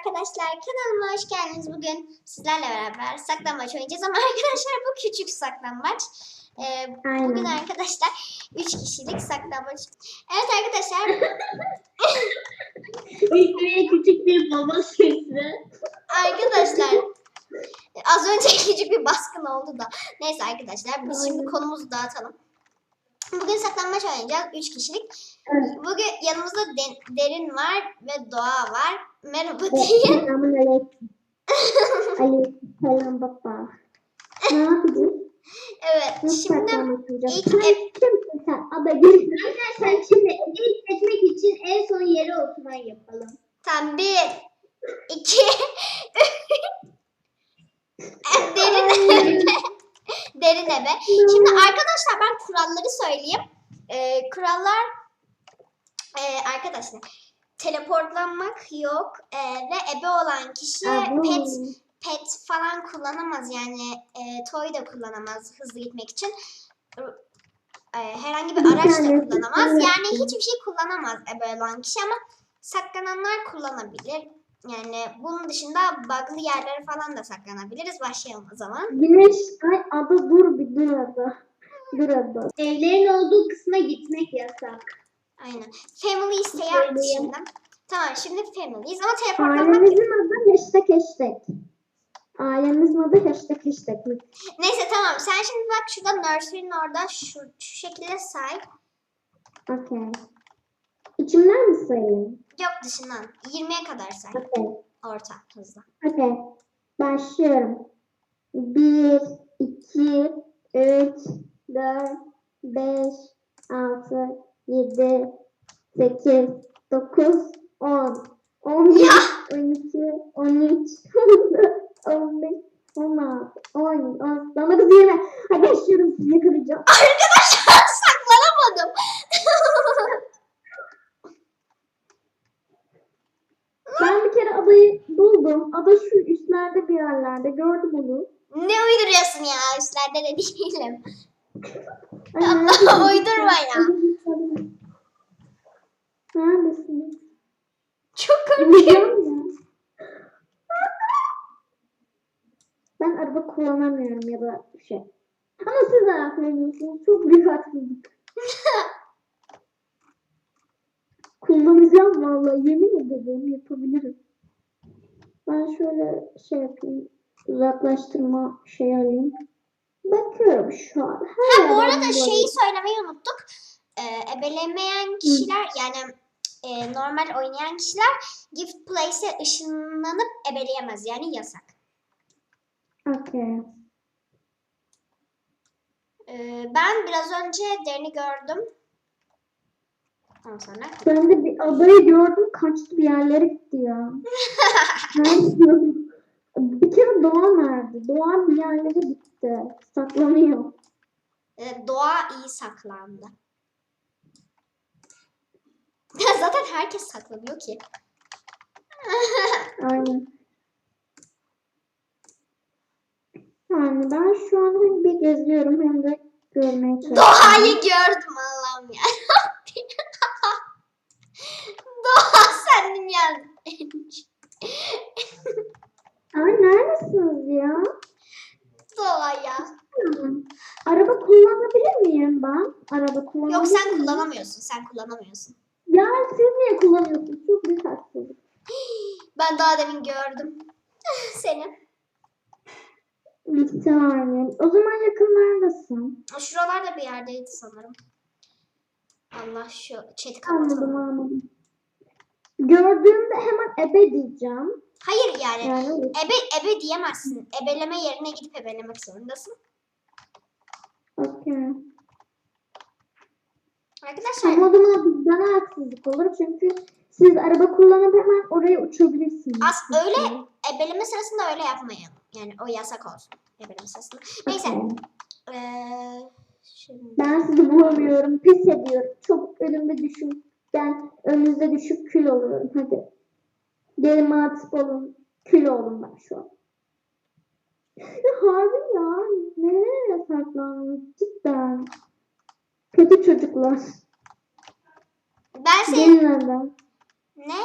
arkadaşlar kanalıma hoş geldiniz. Bugün sizlerle beraber saklambaç oynayacağız ama arkadaşlar bu küçük saklambaç. Ee, bugün arkadaşlar 3 kişilik saklambaç. Evet arkadaşlar Üstüne küçük bir baba sesi. arkadaşlar az önce küçük bir baskın oldu da. Neyse arkadaşlar biz şimdi konumuzu dağıtalım. Bugün saklambaç oynayacağız 3 kişilik. Evet. Bugün yanımızda De- Derin var ve Doğa var. Merhaba deyin. Selamun aleyküm. Aleyküm baba. Ne yapacağız? Evet Nasıl şimdi ilk Sen ep- kimsin sen? Arkadaşlar şimdi ilk etmek için en son yere oturan yapalım. Tam bir, iki, derin ebe. derin ebe. Şimdi arkadaşlar ben kuralları söyleyeyim. Ee, kurallar ee, arkadaşlar teleportlanmak yok Ee, ve ebe olan kişi pet pet falan kullanamaz yani e, toy da kullanamaz hızlı gitmek için. E, herhangi bir araç da kullanamaz. Yani hiçbir şey kullanamaz ebe olan kişi ama saklananlar kullanabilir. Yani bunun dışında bug'lı yerlere falan da saklanabiliriz. Başlayalım o zaman. Güneş, ay ada dur bir dur ada. Dur ada. Evlerin olduğu kısma gitmek yasak. Aynen. Family Şöyle yaptı yap. şimdi. Tamam şimdi family'yiz ama teleportlanmak yok. Ailemizin adı hashtag hashtag. Ailemizin adı hashtag hashtag. Neyse tamam sen şimdi bak şurada nursery'nin orada şu, şu şekilde say. Okey. İçimden mi sayayım? Yok dışından. 20'ye kadar say. Okey. Orta hızla. Okey. Başlıyorum. 1, 2, 3, 4, 5, 6, 7, 8, 9, 10, 11, Ya! 12, 13, 14, 15, 16, 17, 18, 19, 20. Hadi başlıyorum sizi yakalayacağım. Arkadaşlar saklanamadım. Ben bir kere adayı buldum. Ada şu üstlerde bir yerlerde. Gördüm onu. ne uyduruyorsun ya? Üstlerde de değilim. Allah, uydurma ya. Neredesin? Çok korkuyorum. Ben araba kullanamıyorum ya da şey. Ama siz de yapıyorsunuz. Çok büyük haksızlık. Kullanacağım vallahi. Yemin ederim yapabilirim. Ben şöyle şey yapayım. Uzaklaştırma şey alayım. Bakıyorum şu an. Her Ha bu arada böyle- şeyi söylemeyi unuttuk. Ee, ebelemeyen kişiler yani e, normal oynayan kişiler gift place'e ışınlanıp ebeleyemez. Yani yasak. Okey. Ee, ben biraz önce Derin'i gördüm. Ondan sonra Ben de bir adayı gördüm kaçtı bir yerlere gitti ya. Nerede? bir kere Doğa nerede? Doğa bir yerlere gitti. Saklanıyor. e, Doğa iyi saklandı. Zaten herkes saklanıyor ki. Aynen. Yani ben şu an hem bir geziyorum hem de görmeye çalışıyorum. Doğayı gördüm Allah'ım ya. Doğa sen dünyanın Ay neredesiniz ya? Doğa ya. Araba kullanabilir miyim ben? Araba kullanabilir Yok sen miyim? kullanamıyorsun. Sen kullanamıyorsun. Ya siz niye kullanıyorsunuz? Çok büyük haksızlık. Ben daha demin gördüm. Seni. Saniye. O zaman yakınlardasın. Şuralarda bir yerdeydi sanırım. Allah şu chat'i Anladım kapatalım. anladım. Gördüğümde hemen ebe diyeceğim. Hayır yani. Yani. Ebe, ebe diyemezsin. Ebeleme yerine gidip ebelemek zorundasın. Okey. Arkadaşlar Ama o zaman bizden haksızlık olur çünkü siz araba kullanıp hemen oraya uçabilirsiniz. As öyle ebeleme sırasında öyle yapmayın. Yani o yasak olsun. Ebeleme sırasında. Neyse. Okey. Ee, şimdi. Ben sizi bulamıyorum. Pes ediyorum. Çok önümde düşün. Ben önünüzde düşüp kül oluyorum. Hadi. Gelin atıp olun. Kül olun ben şu an. Ya harbi ya. Nereye saklandınız? Cidden. Kötü çocuklar. Ben seni Gelin önden. ne?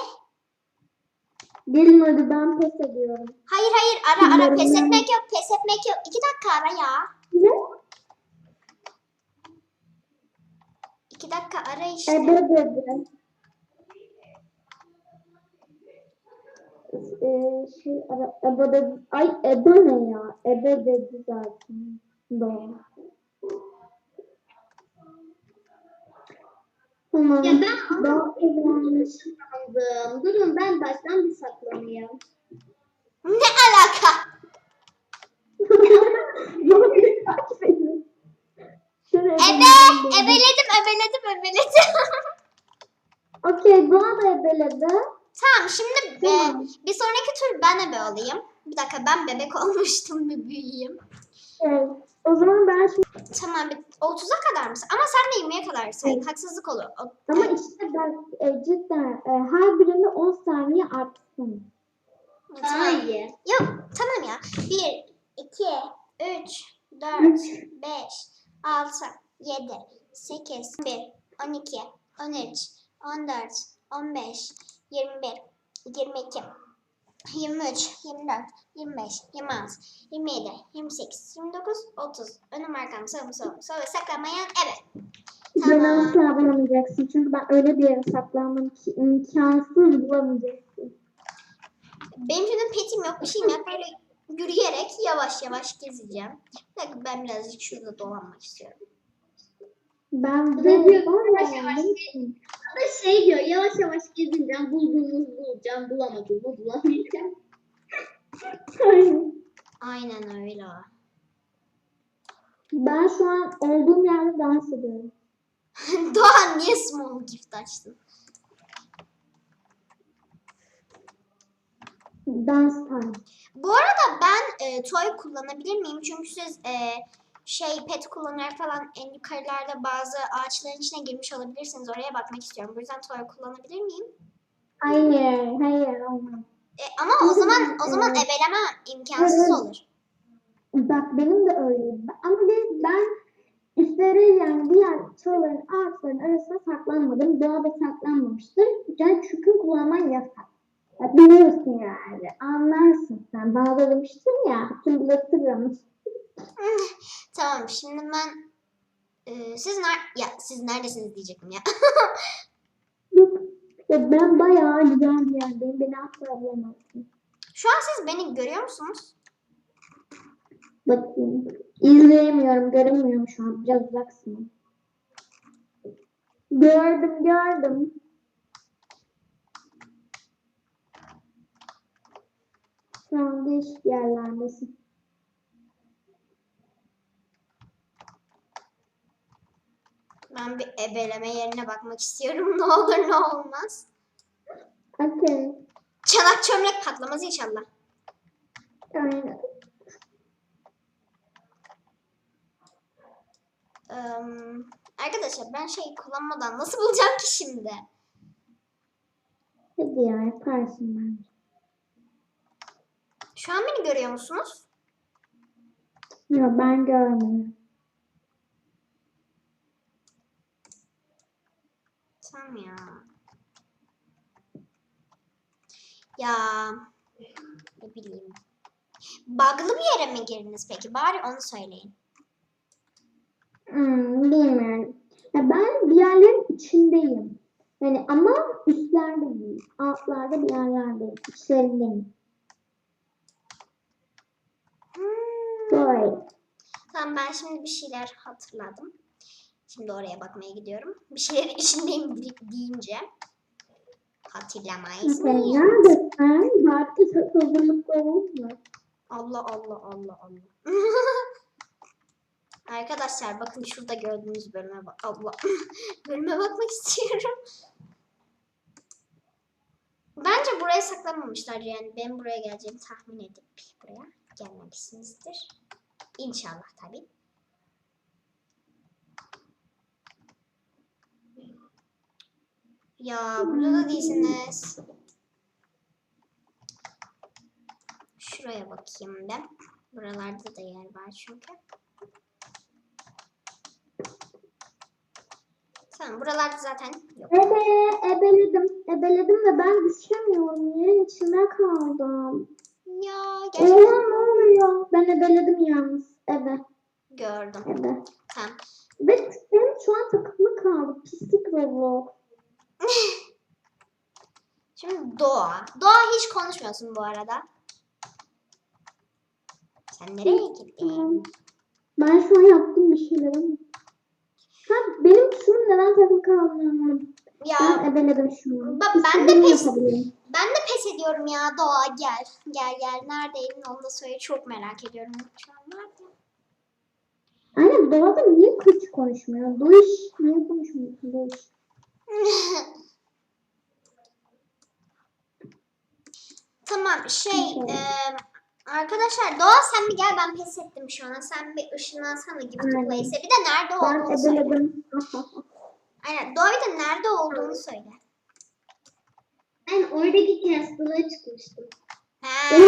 Gelin hadi ben pes ediyorum. Hayır hayır ara ara Bilmiyorum pes etmek yok pes etmek yok. İki dakika ara ya. Ne? İki dakika ara işte. Ebe dedi. Ee, şey ara, Ebe dedi. Ay Ebe ne ya? Ebe dedi zaten. Doğru. Tamam. Ya ben Daha kazanmış. sandım. Durun ben baştan bir saklanayım. Ne alaka? Yok, takip edin. Ebe, bir- ebeledim, ebeledim, ebeledim. Okey, Doğa da ebeledi. tamam, şimdi e, Tamam. bir sonraki tur ben ebe olayım. Bir dakika, ben bebek olmuştum, bir büyüyeyim. Şey, o zaman ben şimdi Tamam, bir- 30'a kadar mısın? Ama sen de 20'ye kadar say. Evet. Haksızlık olur. O- ama işte ben e, cidden e, her birinde 10 saniye artsın. Tamam. Hayır. Yok, tamam ya. 1, 2, 3, 4, Üç. 5, 6, 7, 8, 1, 12, 13, 14, 15, 21, 22, 23, 24, 25, 26, 27, 28, 29, 30. Önüm arkam sağım solum. Sola saklanmayan evet. Beni Tamam. asla bulamayacaksın çünkü ben öyle bir yere saklandım ki imkansız bulamayacaksın. Benim şimdi petim yok, bir şeyim yok. Böyle yürüyerek yavaş yavaş gezeceğim. Dakika ben birazcık şurada dolanmak istiyorum. Ben diyor? var Yavaş ya, yavaş ne gez. Ama şey diyor yavaş yavaş gezineceğim. Bulduğumu bulacağım. Bulamadığımı bulamayacağım. Aynen. Aynen öyle. Ben şu an olduğum yerde dans ediyorum. Doğan niye small gift açtın? Dans time. Bu arada ben e, toy kullanabilir miyim? Çünkü siz e, şey pet kullanarak falan en yukarılarda bazı ağaçların içine girmiş olabilirsiniz. Oraya bakmak istiyorum. Bu yüzden toy kullanabilir miyim? Hayır, hayır olmaz. E, ama o zaman o zaman Evet. ebelemem imkansız olur. Bak benim de öyle. Ama de, ben üstleri yani diğer çalıların ağaçların arasına saklanmadım. Doğada saklanmamıştır. Yani çünkü kullanman yasak. Ya biliyorsun yani. Anlarsın sen. Bana demiştin ya. Tüm bulatırım. Tamam şimdi ben e, siz ner ya siz neredesiniz diyecektim ya. Ya ben bayağı güzel bir yerdeyim. Beni asla bulamazsın. Şu an siz beni görüyor musunuz? Bakayım. İzleyemiyorum. Görünmüyorum şu an. Biraz uzaksın. Gördüm gördüm. Şu an değişik yerlerdesin. Ben bir ebeleme yerine bakmak istiyorum. Ne olur ne olmaz. Okey. Çanak çömlek patlamaz inşallah. Aynen. Eee, arkadaşlar ben şey kullanmadan nasıl bulacağım ki şimdi? Hadi ya yaparsın bence. Şu an beni görüyor musunuz? Yok ben görmüyorum. Tamam ya. Ya ne bileyim. Bug'lı bir yere mi girdiniz peki? Bari onu söyleyin. Hmm, bilmiyorum. Ya ben bir yerlerin içindeyim. Yani ama üstlerde değil. Altlarda bir yerlerdeyim. İçlerindeyim. Hmm. Böyle. Tamam ben şimdi bir şeyler hatırladım. Şimdi oraya bakmaya gidiyorum. Bir şeylerin içindeyim deyince hatırlamayız Sen mı? neredesin? Artık hazırlıklı olun mu? Allah Allah Allah Allah. Arkadaşlar bakın şurada gördüğünüz bölüme bak. Allah. bölüme bakmak istiyorum. Bence buraya saklanmamışlar yani. Ben buraya geleceğimi tahmin edip buraya gelmemişsinizdir. İnşallah tabii. Ya burada da değilsiniz. Şuraya bakayım ben. Buralarda da yer var çünkü. Tamam buralarda zaten yok. Ebe, ebeledim. Ebeledim ve ben düşemiyorum. Yerin içinde kaldım. Ya gerçekten ne oluyor? Ben ebeledim yalnız. Ebe, gördüm. ebe. Tamam. Ve benim şu an takımlı kaldı. Pislik Roblox. Şimdi Doğa. Doğa hiç konuşmuyorsun bu arada. Sen nereye gittin? Ben şu an yaptım bir şeyler ama. Ha, benim şunun neden takılı kaldığını. Ya Ben ebeledim şu an. Ba- ben de pes- ben de pes ediyorum ya Doğa gel. Gel gel. Neredeydin onu da söyle. Çok merak ediyorum. Şu an nerede? Aynen doğada niye kıç konuşmuyor? Duş. Niye konuşmuyorsun Duş? Tamam şey e, arkadaşlar Doğa sen bir gel ben pes ettim şu an. Sen bir ışınlansana gibi Aynen. tıklayısı. Bir de nerede Ben olduğunu söyle. Aynen Doğa bir de nerede olduğunu söyle. Ben oradaki castle'a çıkmıştım. He.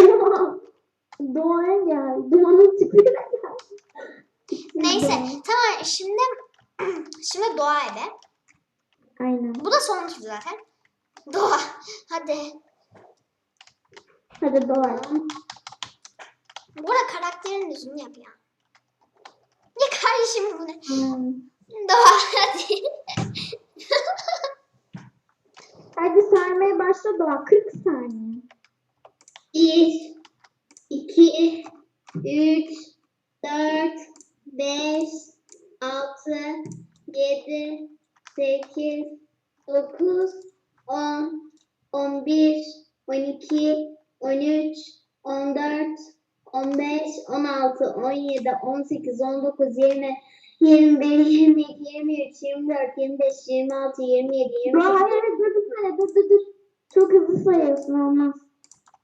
Doğaya gel. Dumanın tipine gel. Neyse tamam şimdi şimdi Doğa eve. Aynen. Bu da son tur zaten. Doğa hadi. Hadi doğa. Bu arada karakterin düzgün yap ya. Ya kardeşim bu ne? Hmm. Doğa hadi. Hadi saymaya başla doğa. 40 saniye. 1, 2, 3, 4, 5, 6, 7, 8, 9, 10, 11, 12, 13, 14, 15, 16, 17, 18, 19, 20, 21, 22, 23, 24, 25, 26, 27, Doğa 28, hayır hayır, dur bir saniye dur dur dur. Çok hızlı sayıyorsun olmaz.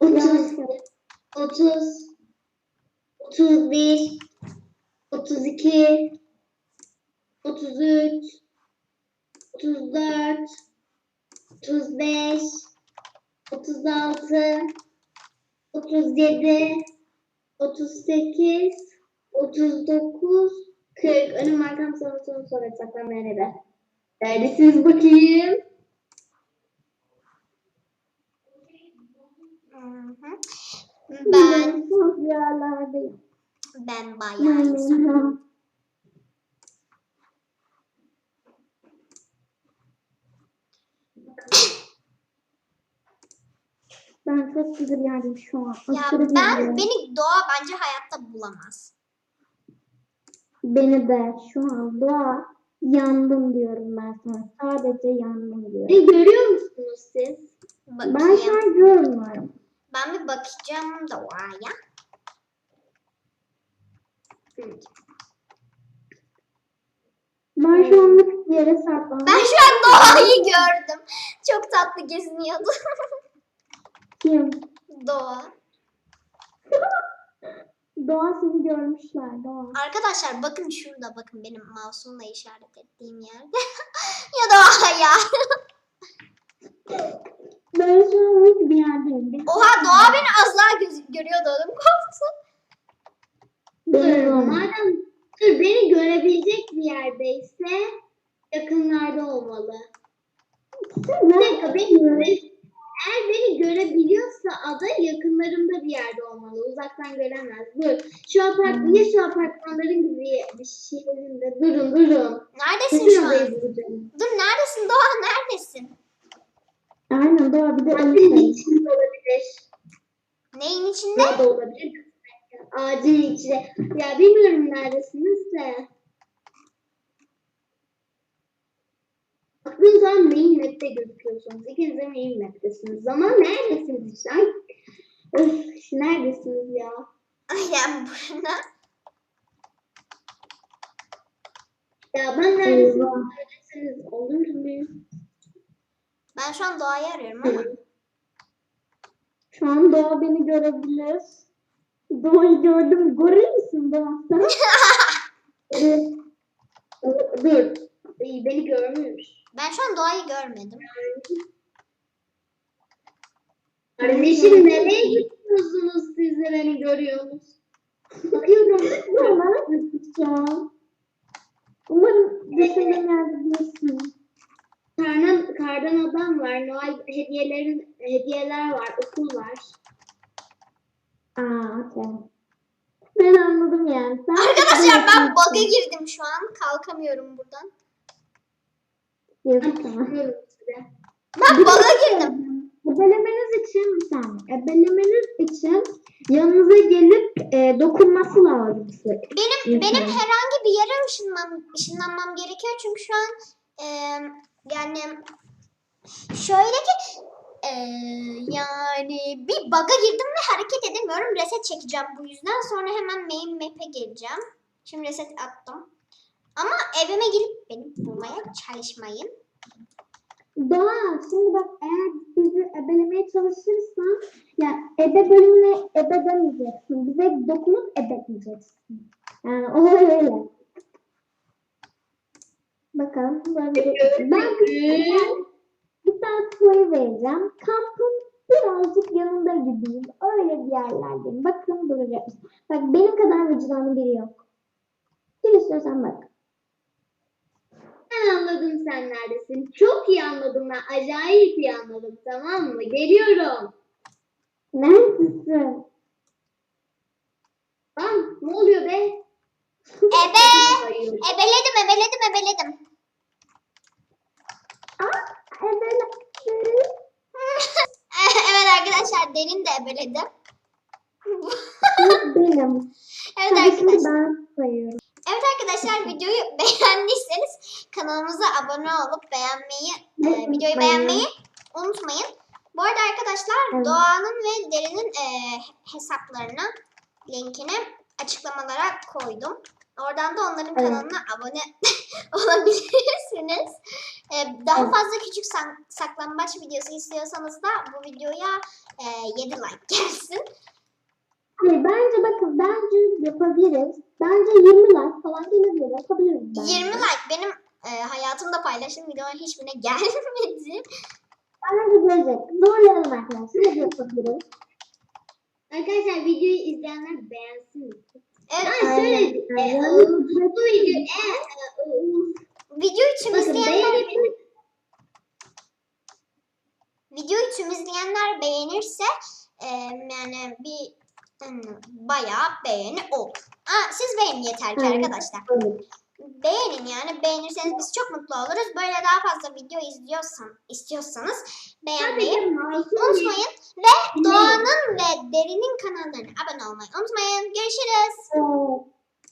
Yanlış 30, yap. 30, 31, 32, 33, 34, 35, 36, 37, 38, 39, 40. Önüm arkam sana sonra sonra saklanmayan ebe. Neredesiniz bakayım? Ben ben bayağı. Yani, Ben çok güzel yerdeyim şu an. Ya Aşırı ben güzelim. beni Doğa bence hayatta bulamaz. Beni de şu an doğa yandım diyorum ben sana. Sadece yandım diyorum. Ne görüyor musunuz siz? Bakayım. Ben şu an görmüyorum. Ben bir bakacağım Doğa'ya. Hı. Ben şu an bir yere saklandım. Ben şu an Doğa'yı gördüm. Çok tatlı geziniyordu. Kim? Doğa. Doğa seni görmüşler Doğa. Arkadaşlar bakın şurada bakın benim mouse'umla işaret ettiğim yerde. ya Doğa ya. Ben şu an hiç bir yerdeyim. Oha Doğa beni az daha göz- görüyordu oğlum korksun. Dur, madem dur beni görebilecek bir yerdeyse yakınlarda olmalı. Bir dakika beni göre eğer beni görebiliyorsa ada yakınlarımda bir yerde olmalı. Uzaktan göremez. Dur. Şu apartman ya şu apartmanların gibi bir şeylerinde. Durun durun. Neredesin şu an? Dur neredesin Doğa neredesin? Aynen Doğa bir de öyle. içinde olabilir. Neyin içinde? Ne da olabilir. Ağacın içinde. Ya bilmiyorum neredesiniz de. Aklım zaman main map'te gözüküyorsunuz. İkiniz de main map'tesiniz. Zaman neredesiniz işte? Ay, Öf, neredesiniz ya? Yani burada. Ya ben neredesiniz? Olur mu? Ben şu an Doğa'yı arıyorum ama. Şu an Doğa beni görebilir. Doğa'yı gördüm. Goril misin Doğa sen? Dur. Beni görmüyormuş. Ben şu an Doğa'yı görmedim. Kardeşim nereye gidiyorsunuz siz de beni görüyorsunuz? Bakıyorum. Şu an? Umarım yerde değilsin. Kardan, kardan adam var. Noel hediyelerin hediyeler var. Okul var. Aa, okey. Ben anladım yani. Sen Arkadaşlar ben bug'a girdim şu an. Kalkamıyorum buradan. Yazık size. Ben bug'a girdim. Ebelemeniz için saniye. Ebelemeniz için yanınıza gelip e, dokunması lazım. size. Benim benim herhangi bir yere ışınmam, ışınlanmam gerekiyor çünkü şu an e, yani şöyle ki e, yani bir bug'a girdim ve hareket edemiyorum. Reset çekeceğim bu yüzden. Sonra hemen main map'e geleceğim. Şimdi reset attım. Ama evime gelip beni bulmaya çalışmayın. Doğa şimdi bak eğer bizi ebelemeye çalışırsan ya ebe bölümüne ebe demeyeceksin. Bize dokunup ebe diyeceksin. Yani o öyle. Bakalım. Böyle. Ben bir tane soru vereceğim. Kampın birazcık yanında gibiyim. Öyle bir yerlerdeyim. Bakın bulacağız. Bak benim kadar vicdanlı biri yok. Gel istiyorsan bak. Ben anladım sen neredesin. Çok iyi anladım ben. Acayip iyi anladım. Tamam mı? Geliyorum. Neredesin? Lan ne oluyor be? Ebe! Ebeledim, ebeledim, ebeledim. Aa, evet. evet arkadaşlar derin de ebeledi. Benim. evet Tabii arkadaşlar. ben sayıyorum. Evet arkadaşlar videoyu beğendiyseniz kanalımıza abone olup beğenmeyi, e, videoyu beğenmeyi unutmayın. Bu arada arkadaşlar. Doğan'ın ve Derin'in e, hesaplarına linkini açıklamalara koydum. Oradan da onların kanalına abone olabilirsiniz. E, daha fazla küçük sak- saklambaç videosu istiyorsanız da bu videoya e, 7 like gelsin. Hayır bence bakın bence yapabiliriz. Bence 20 like falan gelebilir. Yapabiliriz bence. 20 like benim e, hayatımda paylaştığım videoların hiçbirine gelmedi. Bence gelecek. Zorlayalım arkadaşlar. Yapabiliriz. Arkadaşlar videoyu izleyenler beğensin. Evet, Ben şöyle Aynen. e, bu video e, e, videoyu tüm bakın izleyenler videoyu tüm izleyenler beğenirse e, yani bir bayağı beğeni olur. Aa, siz beğenin yeter ki arkadaşlar. Evet. Beğenin yani beğenirseniz biz çok mutlu oluruz. Böyle daha fazla video izliyorsan istiyorsanız beğenmeyi unutmayın ve Doğan'ın ve Derin'in kanallarına abone olmayı unutmayın. Görüşürüz.